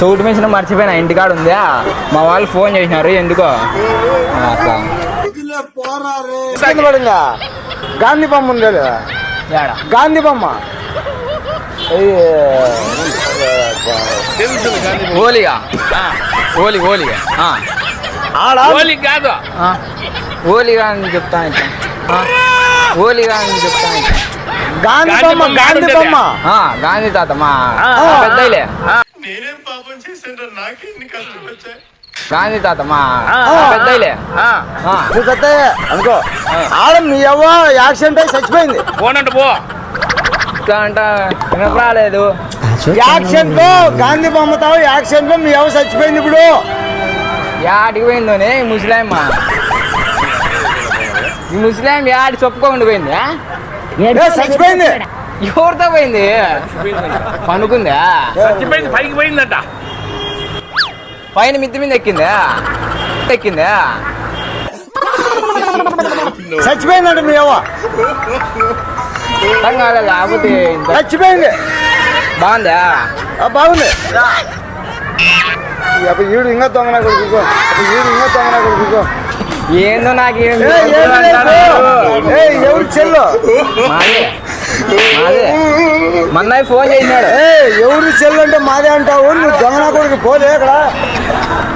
Suit machine మర్చిపోయినా ఇంటికాడ ఉందా? మా వాళ్ళు ఫోన్ చేసినారు ఎందుకో? అట్లా. గాంధీ బొమ్మ ఉంది కదా. గాంధీ బొమ్మ. ఓలిగా ఓలి ఓలిగా ఓలి కాదు. ఓలిగా అని చెప్తా. ఓలిగా అని చెప్తా. గాంధీ బొమ్మ గాంధీ. బొమ్మ గాంధీ తాత మా ఆ. పాపం వచ్చాయి. గాంధీ తాత మా. నువ్వు పెద్ద అనుకో ఆడ మీ అవ్వ యాక్సిడెంట్ అయి చచ్చిపోయింది. పోనంట పో. అంట వినకు రాలేదు యాక్సిడెంట్లో గాంధీ బొమ్మతో యాక్సిడెంట్లో మీ అవ్వ చచ్చిపోయింది ఇప్పుడు. యాడికి పోయిందోనే ముసలాయమ్మ ఈ ముసలాయమ్మ యాడి చెప్పుకోకుండా పోయింది? చచ్చిపోయింది. ఎవరితో పోయింది? పనుకుందా? చచ్చిపోయింది పైకి పోయిందంట. పైన మిద్ది మీద ఎక్కిందా? ఎక్కిందా? చచ్చిపోయిందంట మీ అవ్వ. అర్థం కాలేదు? లేకపోతే ఇంత చచ్చిపోయింది. బాగుందా? ఆ, బాగుంది. అప్పుడు ఈడు ఇంకా దొంగన కొడుకు అప్పుడు ఈడు ఇంకా దొంగన కొడుకు ఏందో నాకు ఏం ఏ, ఏమి లేదు. ఏ, ఎవరి చెల్లు? మాదే. మాదే. మన్నయ్య ఫోన్ చేసినాడు. ఏ ఎవరి చెల్లు అంటే మాదే అంటావు? నువ్వు దొంగన no pônei, é claro.